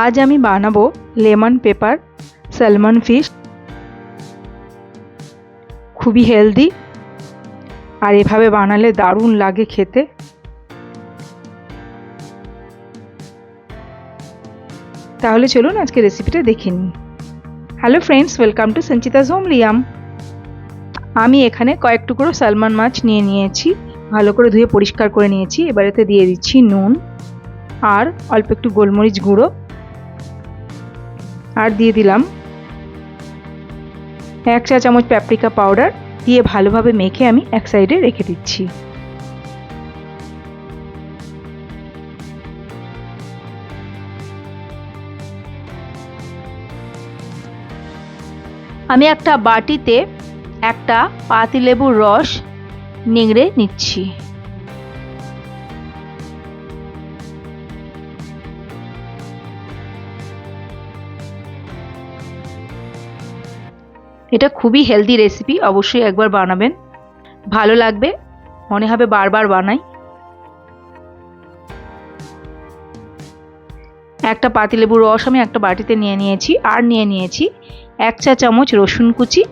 আজ আমি বানাবো লেমন পেপার স্যালমন ফিশ। খুবই হেলদি। আর এভাবে বানালে দারুণ লাগে খেতে। তাহলে চলুন আজকে রেসিপিটা দেখে নিই। Hello friends welcome to Sanchita's home Liam আমি এখানে কয়েক টুকরো সালমান মাছ নিয়ে নিয়েছি। ভালো করে ধুয়ে পরিষ্কার করে নিয়েছি। এবারেতে দিয়ে দিচ্ছি নুন আর অল্প একটু গোলমরিচ গুঁড়ো। আর দিয়ে দিলাম এক চা চামচ প্যাপরিকা পাউডার দিয়ে ভালোভাবে মেখে আমি এক সাইডে রেখে দিচ্ছি। আমি একটা বাটিতে একটা পাতিলেবুর রস নিংড়ে নিচ্ছি। এটা খুবই হেলদি রেসিপি অবশ্যই একবার বানাবেন। ভালো লাগবে, মনে হবে বারবার বানাই। একটা পাতিলেবুর রস আমি একটা বাটিতে নিয়ে নিয়েছি, আর নিয়ে নিয়েছি এক চা চামচ রসুন কুচি,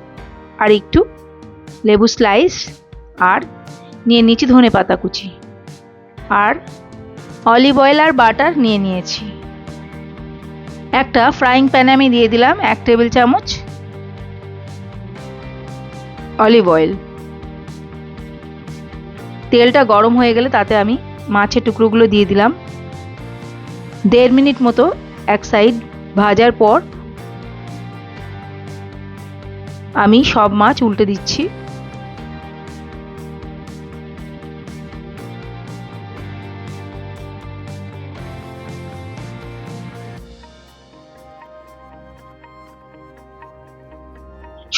আর একটু লেবু স্লাইস, আর নিয়ে নিয়েছি ধনে পাতা কুচি। আর অলিভ অয়েল আর বাটার নিয়ে নিয়েছি। একটা ফ্রাইং প্যানে আমি দিয়ে দিলাম, এক টেবিল চামচ অলিভ অয়েল তেলটা গরম হয়ে গেলে তাতে আমি মাছের টুকরোগুলো দিয়ে দিলাম। দেড় মিনিট মতো এক সাইড ভাজার পর আমি সব মাছ উল্টে দিচ্ছি।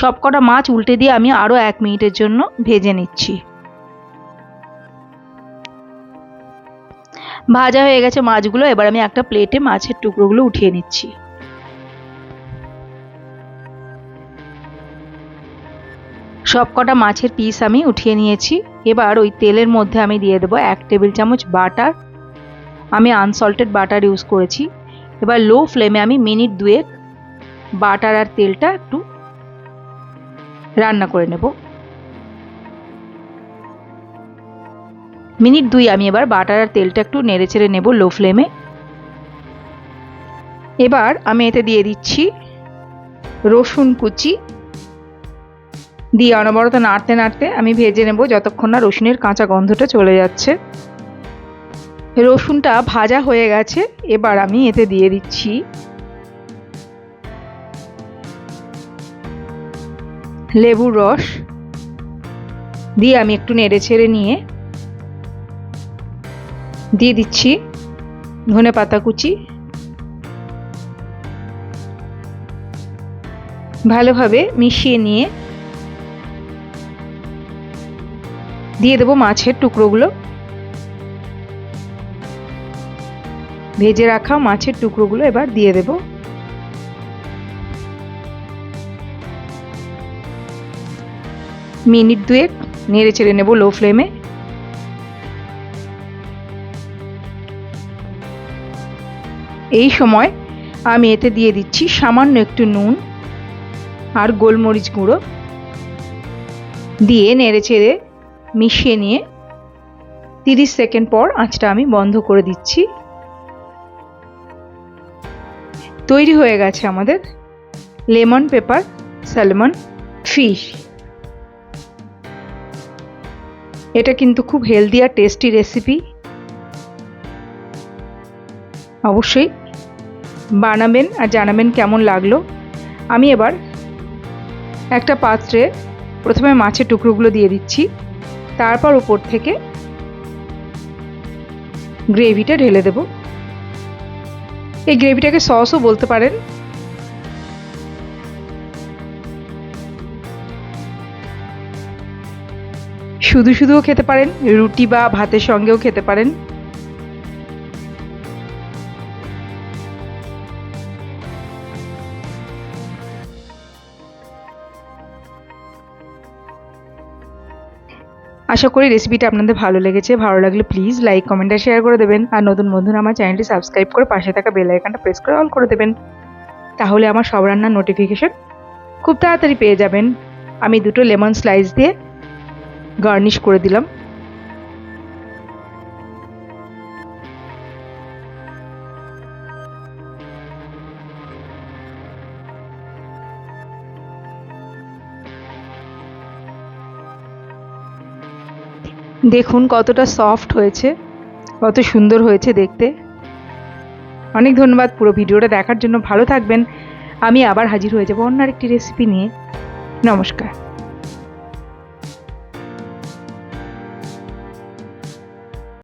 সব কটা মাছ উল্টে দিয়ে আমি আরও এক মিনিটের জন্য ভেজে নিচ্ছি। ভাজা হয়ে গেছে মাছগুলো, এবার আমি একটা প্লেটে মাছের টুকরোগুলো উঠিয়ে নিচ্ছি। সব কটা মাছের পিস আমি উঠিয়ে নিয়েছি। এবার ওই তেলের মধ্যে আমি দিয়ে দেবো এক টেবিল চামচ বাটার। আমি আনসল্টেড বাটার ইউজ করেছি। এবার লো ফ্লেমে আমি মিনিট দুয়েক বাটার আর তেলটা একটু রান্না করে নেব। মিনিট দুই আমি এবার বাটার আর তেলটা একটু নেড়ে চেড়ে নেব লো ফ্লেমে। এবার আমি এতে দিয়ে দিচ্ছি রসুন কুচি। দিয়ে অনবরত নাড়তে নাড়তে আমি ভেজে নেব যতক্ষণ না রসুনের কাঁচা গন্ধটা চলে যাচ্ছে। রসুনটা ভাজা হয়ে গেছে, এবার আমি এতে দিয়ে দিচ্ছি লেবুর রস দিয়ে আমি একটু নেড়ে ছেড়ে নিয়ে দিয়ে দিচ্ছি ধনে পাতা কুচি। ভালোভাবে মিশিয়ে নিয়ে দিয়ে দেবো মাছের টুকরোগুলো। ভেজে রাখা মাছের টুকরোগুলো এবার দিয়ে দেবো। মিনিট দুয়েক নেড়ে চেড়ে নেব লো ফ্লেমে এই সময় আমি এতে দিয়ে দিচ্ছি সামান্য একটু নুন আর গোলমরিচ গুঁড়ো। দিয়ে নেড়ে চেড়ে মিশিয়ে নিয়ে তিরিশ সেকেন্ড পর আঁচটা আমি বন্ধ করে দিচ্ছি। তৈরি হয়ে গেছে আমাদের লেমন পেপার, স্যালমন ফিশ। এটা কিন্তু খুব হেলদি আর টেস্টি রেসিপি অবশ্যই বানাবেন আর জানাবেন কেমন লাগল। আমি এবার একটা পাত্রে প্রথমে মাছের টুকরোগুলো দিয়ে দিচ্ছি, তারপর উপর থেকে গ্রেভিটা ঢেলে দেব। এই গ্রেভিটাকে সসও বলতে পারেন শুধু শুধুও খেতে পারেন, রুটি বা ভাতের সঙ্গেও খেতে পারেন। আশা করি রেসিপিটা আপনাদের ভালো লেগেছে, ভালো লাগলে প্লিজ লাইক কমেন্ট আর শেয়ার করে দেবেন। আর নতুন বন্ধুরা আমার চ্যানেলটি সাবস্ক্রাইব করে পাশে থাকা বেল আইকনটা প্রেস করে অল করে দেবেন। তাহলে আমার সব রান্নার নোটিফিকেশন খুব তাড়াতাড়ি পেয়ে যাবেন। আমি দুটো লেমন স্লাইস দিয়ে গার্নিশ করে দিলাম। দেখুন কতটা সফট হয়েছে, কত সুন্দর হয়েছে দেখতে। অনেক ধন্যবাদ পুরো ভিডিওটা দেখার জন্য। ভালো থাকবেন। আমি আবার হাজির হয়ে যাব অন্য আরেকটি রেসিপি নিয়ে। নমস্কার।